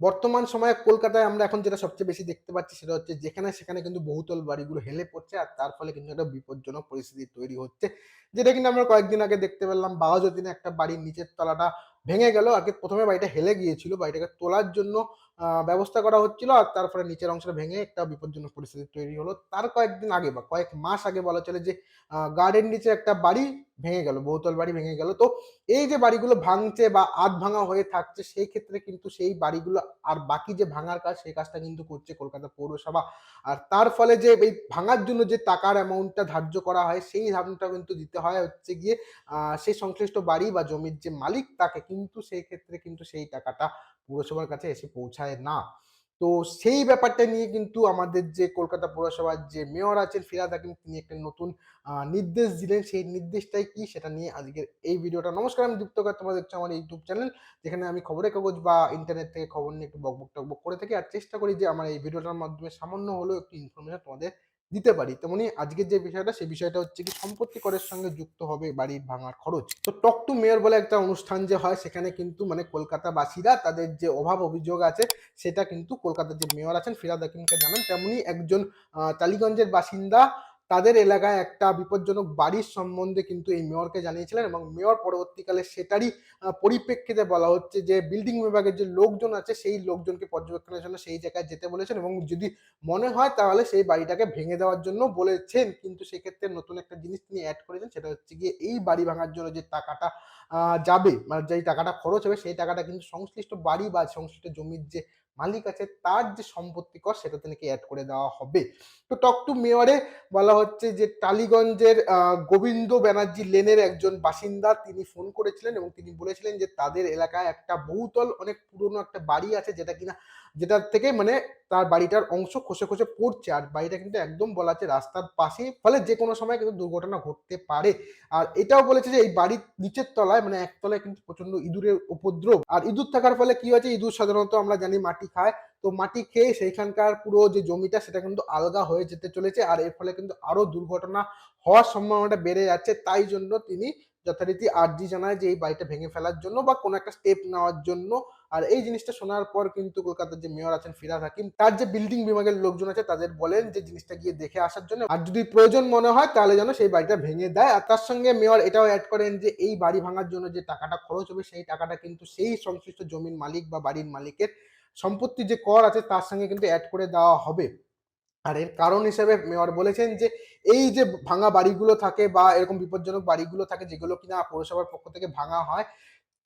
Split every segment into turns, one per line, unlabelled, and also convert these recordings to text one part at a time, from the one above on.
বর্তমান সময়ে কলকাতায় আমরা এখন যেটা সবচেয়ে বেশি দেখতে পাচ্ছি সেটা হচ্ছে যেখানে সেখানে কিন্তু বহুতল বাড়িগুলো হেলে পড়ছে আর তার ফলে কিন্তু একটা বিপজ্জনক পরিস্থিতি তৈরি হচ্ছে। যেটা কিন্তু আমরা কয়েকদিন আগে দেখতে পেলাম, বাঘাযতীনে একটা বাড়ির নিচের তলাটা ভেঙে গেল। আগে প্রথমে বাড়িটা হেলে গিয়েছিল, বাড়িটাকে তোলার জন্য ব্যবস্থা করা হচ্ছিল আর তার ফলে নিচের অংশটা ভেঙে একটা বিপজ্জনক পরিস্থিতি তৈরি হলো। তার কয়েকদিন আগে বা কয়েক মাস আগে বলা চলে যে গার্ডেন নিচে একটা বাড়ি ভেঙে গেল, বহুতল বাড়ি ভেঙে গেল। তো এই যে বাড়িগুলো ভাঙছে বা আধ ভাঙা হয়ে থাকছে, সেই ক্ষেত্রে কিন্তু সেই বাড়িগুলো আর বাকি যে ভাঙার কাজ, সেই কাজটা কিন্তু করছে কলকাতা পৌরসভা। আর তার ফলে যে এই ভাঙার জন্য যে টাকার অ্যামাউন্টটা ধার্য করা হয়, সেই ধারণটা কিন্তু দিতে হয় হচ্ছে গিয়ে সেই সংশ্লিষ্ট বাড়ি বা জমির যে মালিক, তাকে কিন্তু সেই ক্ষেত্রে কিন্তু সেই টাকাটা পৌরসভার কাছে এসে পৌঁছায়। না। তো সেই ব্যাপারটা নিয়ে কিন্তু আমাদের যে কলকাতা পৌরসভার যে মেয়র আছেন ফিরাদ হাকিম, তিনি একটা নতুন নির্দেশ দিলেন। সেই নির্দেশটাই কি সেটা নিয়ে আজকের এই ভিডিওটা। নমস্কার, আমি দীপ্তকার তোমরা দেখছ আমার ইউটিউব চ্যানেল, যেখানে আমি খবরের কাগজ বা ইন্টারনেট থেকে খবর নিয়ে একটু বকবক টকবক করে থাকি। আর চেষ্টা করি যে আমার এই ভিডিওটার মাধ্যমে সামান্য হলেও একটু ইনফরমেশন তোমাদের দিতে পারি। তেমনি আজকের যে বিষয়টা, সেই বিষয়টা হচ্ছে কি সম্পত্তি করের সঙ্গে যুক্ত হবে বাড়ির ভাঙার খরচ। তো টক টু মেয়র বলে একটা অনুষ্ঠান যে হয়, সেখানে কিন্তু মানে কলকাতাবাসীরা তাদের যে অভাব অভিযোগ আছে, সেটা কিন্তু কলকাতার যে মেয়র আছেন ফিরাদ হাকিমকে জানান। তেমনি একজন টালিগঞ্জের বাসিন্দা তাদের এলাকায় একটা বিপজ্জনক বাড়ির সম্বন্ধে কিন্তু এই মেয়রকে জানিয়েছিলেন এবং মেয়র পরবর্তীকালে সেটারই পরিপ্রেক্ষিতে বলা হচ্ছে যে বিল্ডিং বিভাগের যে লোকজন আছে সেই লোকজনকে পর্যবেক্ষণের জন্য সেই জায়গায় যেতে বলেছেন এবং যদি মনে হয় তাহলে সেই বাড়িটাকে ভেঙে দেওয়ার জন্য বলেছেন। কিন্তু সেক্ষেত্রে নতুন একটা জিনিস তিনি অ্যাড করেছেন, সেটা হচ্ছে গিয়ে এই বাড়ি ভাঙার জন্য যে টাকাটা যাবে মানে যেই টাকাটা খরচ হবে সেই টাকাটা কিন্তু সংশ্লিষ্ট বাড়ি বা সংশ্লিষ্ট জমির যে মালিক আছে, তার যে সম্পত্তি কর, সেটা তিনি অ্যাড করে দেওয়া হবে। তো টক টু মেয়রে বলা হচ্ছে যে, টালিগঞ্জের গোবিন্দ ব্যানার্জি লেনের একজন বাসিন্দা তিনি ফোন করেছিলেন এবং তিনি বলেছিলেন যে, তাদের এলাকায় একটা বহুতল অনেক পুরনো একটা বাড়ি আছে, যেটা কিনা, যেটার থেকে মানে তার বাড়িটার অংশ খসে খসে পড়ছে আর বাড়িটা কিন্তু একদম বলা আছে রাস্তার পাশে। ফলে যে কোনো সময় কিন্তু দুর্ঘটনা ঘটতে পারে। আর এটাও বলেছে যে এই বাড়ির নিচের তলায় মানে একতলায় কিন্তু প্রচণ্ড ইঁদুরের উপদ্রব। আর ইঁদুর থাকার ফলে কি হয়েছে? ইঁদুর সাধারণত আমরা জানি মাটি খায়। তো মাটি খেয়ে সেইখানকার পুরো যে জমিটা, সেটা কিন্তু আলগা হয়ে যেতে চলেছে। আর এর ফলে কিন্তু আরও দুর্ঘটনা হওয়ার সম্ভাবনাটা বেড়ে যাচ্ছে। তাই জন্য তিনি যথারীতি আর্জি জানায় যে এই বাড়িটা ভেঙে ফেলার জন্য বা কোনো একটা স্টেপ নেওয়ার জন্য আর এই জিনিসটা শোনার পর কিন্তু কলকাতার যে মেয়র আছেন ফিরাদ হাকিম, তার যে বিল্ডিং বিভাগের লোকজন আছে, তাদের বলেন যে জিনিসটা গিয়ে দেখে আসার জন্য। আর যদি প্রয়োজন মনে হয়, তাহলে যেন সেই বাড়িটা ভেঙে দেয়। আর তার সঙ্গে মেয়র এটাও অ্যাড করেন যে, এই বাড়ি ভাঙার জন্য যে টাকাটা খরচ হবে, সেই টাকাটা কিন্তু সেই সংশ্লিষ্ট জমির মালিক বা বাড়ির মালিকের সম্পত্তি যে কর আছে, তার সঙ্গে কিন্তু অ্যাড করে দেওয়া হবে। আর এর কারণ হিসেবে মেয়র বলেছেন যে, এই যে ভাঙা বাড়িগুলো থাকে বা এরকম বিপজ্জনক বাড়িগুলো থাকে, যেগুলো কিনা পৌরসভার পক্ষ থেকে ভাঙা হয়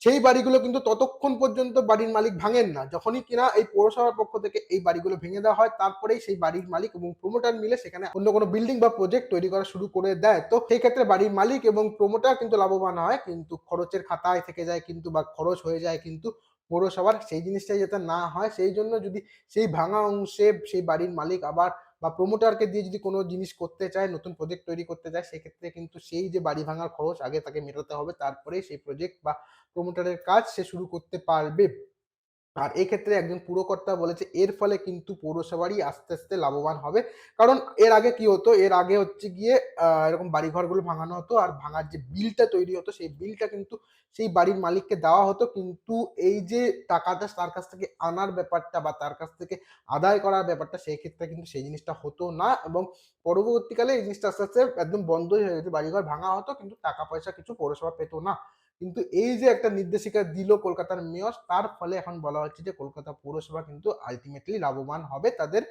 সেই বাড়িগুলো কিন্তু ততক্ষণ পর্যন্ত বাড়ির মালিক ভাঙেন না। যখনই কিনা এই পৌরসভার পক্ষ থেকে এই বাড়িগুলো ভেঙে দেওয়া হয়, তারপরেই সেই বাড়ির মালিক এবং প্রোমোটার মিলে সেখানে অন্য কোনো বিল্ডিং বা প্রজেক্ট তৈরি করা শুরু করে দেয়। তো সেই ক্ষেত্রে বাড়ির মালিক এবং প্রমোটার কিন্তু লাভবান হয়, কিন্তু খরচের খাতায় থেকে যায় কিন্তু বা খরচ হয়ে যায় কিন্তু পৌরসভার সেই জিনিসটাই যাতে না হয়। সেই জন্য যদি সেই ভাঙা অংশে সেই বাড়ির মালিক আবার বা প্রোমোটারকে দিয়ে যদি কোনো জিনিস করতে চায়, নতুন প্রজেক্ট তৈরি করতে চায়, সেক্ষেত্রে কিন্তু সেই যে বাড়ি ভাঙার খরচ আগে তাকে মেটাতে হবে তারপরে সেই প্রজেক্ট বা প্রোমোটারের কাজ সে শুরু করতে পারবে। আর এক্ষেত্রে একজন পুরকর্তা বলেছে, এর ফলে কিন্তু পৌরসভারই আস্তে আস্তে লাভবান হবে। কারণ এর আগে কি হতো, এর আগে হচ্ছে গিয়ে এরকম বাড়িঘরগুলো ভাঙানো হতো আর ভাঙার যে বিলটা তৈরি হতো, সেই বিলটা কিন্তু সেই বাড়ির মালিককে দেওয়া হতো। কিন্তু এই যে টাকাটা তার কাছ থেকে আনার ব্যাপারটা বা তার কাছ থেকে আদায় করার ব্যাপারটা, সেই ক্ষেত্রে কিন্তু সেই জিনিসটা হতো না এবং পরবর্তীকালে এই জিনিসটা আস্তে আস্তে একদম বন্ধই হয়ে গেছে বাড়িঘর ভাঙা হতো, কিন্তু টাকা পয়সা কিছু পৌরসভা পেতো না। কিন্তু এই যে একটা নির্দেশিকা দিল কলকাতার মেয়র, তার ফলে এখন বলা হচ্ছে যে কলকাতা পৌরসভা কিন্তু আলটিমেটলি লাভবান হবে, তাদের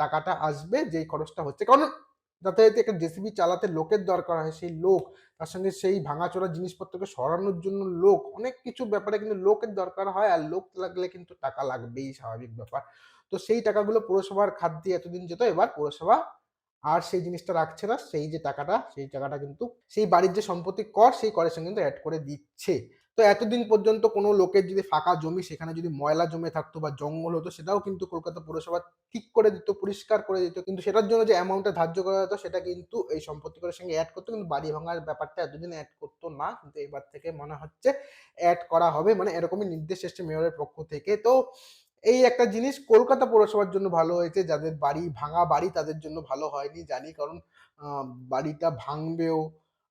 টাকাটা আসবে, যেই খরচটা হচ্ছে। কারণ যাতায়াতে একটা জেসিবি চালাতে লোকের দরকার হয়, সেই লোক, তার সঙ্গে সেই ভাঙাচোরা জিনিসপত্রকে সরানোর জন্য লোক, অনেক কিছু ব্যাপারে কিন্তু লোকের দরকার হয়, আর লোক লাগলে কিন্তু টাকা লাগবেই, স্বাভাবিক ব্যাপার। তো সেই টাকাগুলো পৌরসভার খাত দিয়ে এতদিন যেত, এবার পৌরসভা আর সেই জিনিসটা রাখছে না, সেই যে টাকাটা, সেই টাকাটা কিন্তু, সেই বাড়ির যে সম্পত্তি কর, সেই করের সঙ্গে কিন্তু অ্যাড করে দিচ্ছে। তো এতদিন পর্যন্ত কোনো লোকের যদি ফাঁকা জমি, সেখানে যদি ময়লা জমে থাকতো বা জঙ্গল হতো, সেটাও কিন্তু কলকাতা পৌরসভা ঠিক করে দিত, পরিষ্কার করে দিত। কিন্তু সেটার জন্য যে অ্যামাউন্টটা ধার্য করা হতো, সেটা কিন্তু এই সম্পত্তি করের সঙ্গে অ্যাড করতো, কিন্তু বাড়ি ভাঙার ব্যাপারটা এতদিন অ্যাড করতো না। কিন্তু এবার থেকে মনে হচ্ছে অ্যাড করা হবে মানে এরকমই নির্দেশ এসছে মেয়রের পক্ষ থেকে। তো এই একটা জিনিস কলকাতা পৌরসভার জন্য ভালো হয়েছে যাদের বাড়ি ভাঙা বাড়ি তাদের জন্য ভালো হয়নি, জানি কারণ বাড়িটা ভাঙবেও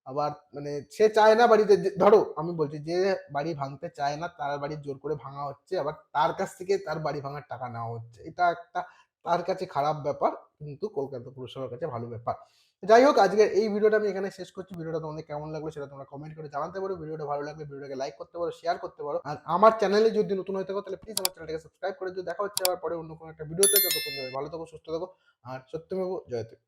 আবার মানে সে চায় না বাড়িতে ধরো, আমি বলছি যে বাড়ি ভাঙতে চায় না, তার বাড়ি জোর করে ভাঙা হচ্ছে, আবার তার কাছ থেকে তার বাড়ি ভাঙার টাকা নেওয়া হচ্ছে। এটা একটা তার কাছে খারাপ ব্যাপার, কিন্তু কলকাতা পুরসভার কাছে ভালো ব্যাপার। যাই হোক আজকের এই ভিডিওটা আমি এখানে শেষ করছি। ভিডিওটা তোমাদের কেমন লাগল সেটা তোমরা কমেন্ট করে জানাতে পারো। ভিডিওটা ভালো লাগলে ভিডিওটাকে লাইক করতে পারো, শেয়ার করতে পারো। আর আমার চ্যানেলে যদি নতুন হয়ে থাকো তাহলে প্লিজ আমার চ্যানেলটাকে সাবস্ক্রাইব করে দিও। দেখা হচ্ছে আবার পরে অন্য কোনো একটা ভিডিওতে। ততক্ষণ ভালো থাকো, সুস্থ থাকো। আর সত্যমেব জয়তে।